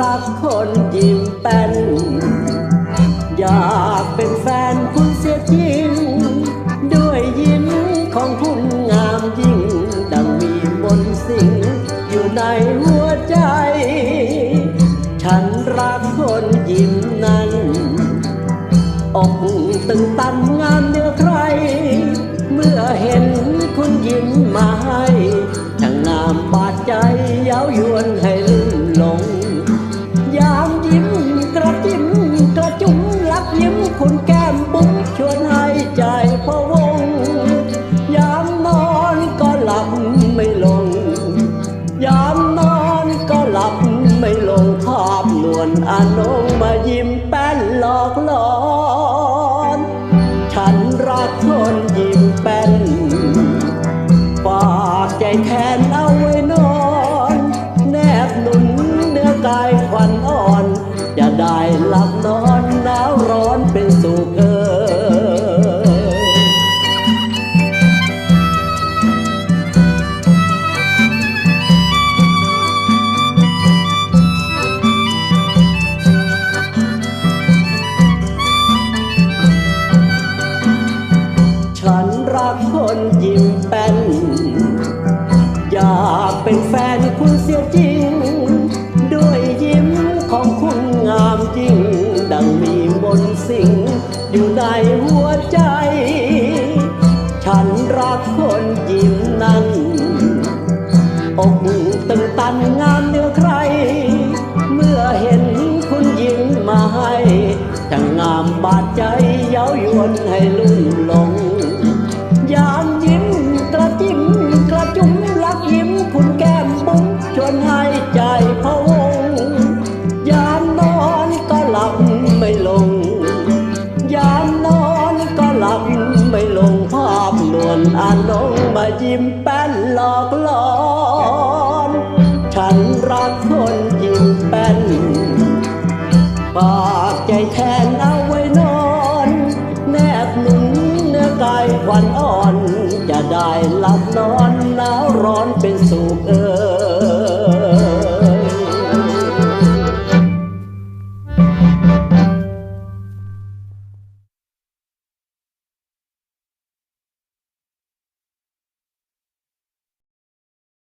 รักคนยิ้มแป้น อยากเป็นแฟนคุณเสียจริง ด้วยยิ้มของคุณงามยิ่ง ดังมีบนสิ่ง อยู่ในหัวใจ ฉันรักคนยิ้มนั้นอกตึงตันงามเนื้อใคร เมื่อเห็นคุณยิ้มมาให้ทั้งงามบาดใจเย้ายวนให้ คุณแก้มบุ้งชวนให้ใจพะวง ยามนอนก็หลับไม่ลง ยามนอนก็หลับไม่ลงภาพนวลอานงมายิ้มแป้นหลอกหลอน ฉันรักคนยิ้มแป้นฝากใจแทนเอาไว้นอน แนบหนุนเนื้อกายควันอ่อน จะได้หลับนอน แป้น อยากเป็นแฟนคุณเสียจริง ด้วยยิ้มของคุณงามจริง ดังมีมนสิงอยู่ในหัวใจ ฉันรักคนยิ้มนั้นอกตึงตันงามเนื้อใคร เมื่อเห็นคุณยิ้มมาให้ช่งงามบาดใจเย้ายวนให้ลุ่ ชวนให้ใจพะวง ยามนอนก็หลับไม่ลง ยามนอนก็หลับไม่ลงภาพนวลอานงมายิ้มแป้นหลอกหลอน ฉันรักคนยิ้มแป้นฝากใจแทนเอาไว้นอน แนบหนุนเนื้อกายวันอ่อน จะได้หลับนอนหนาวร้อนเป็นสุขเออ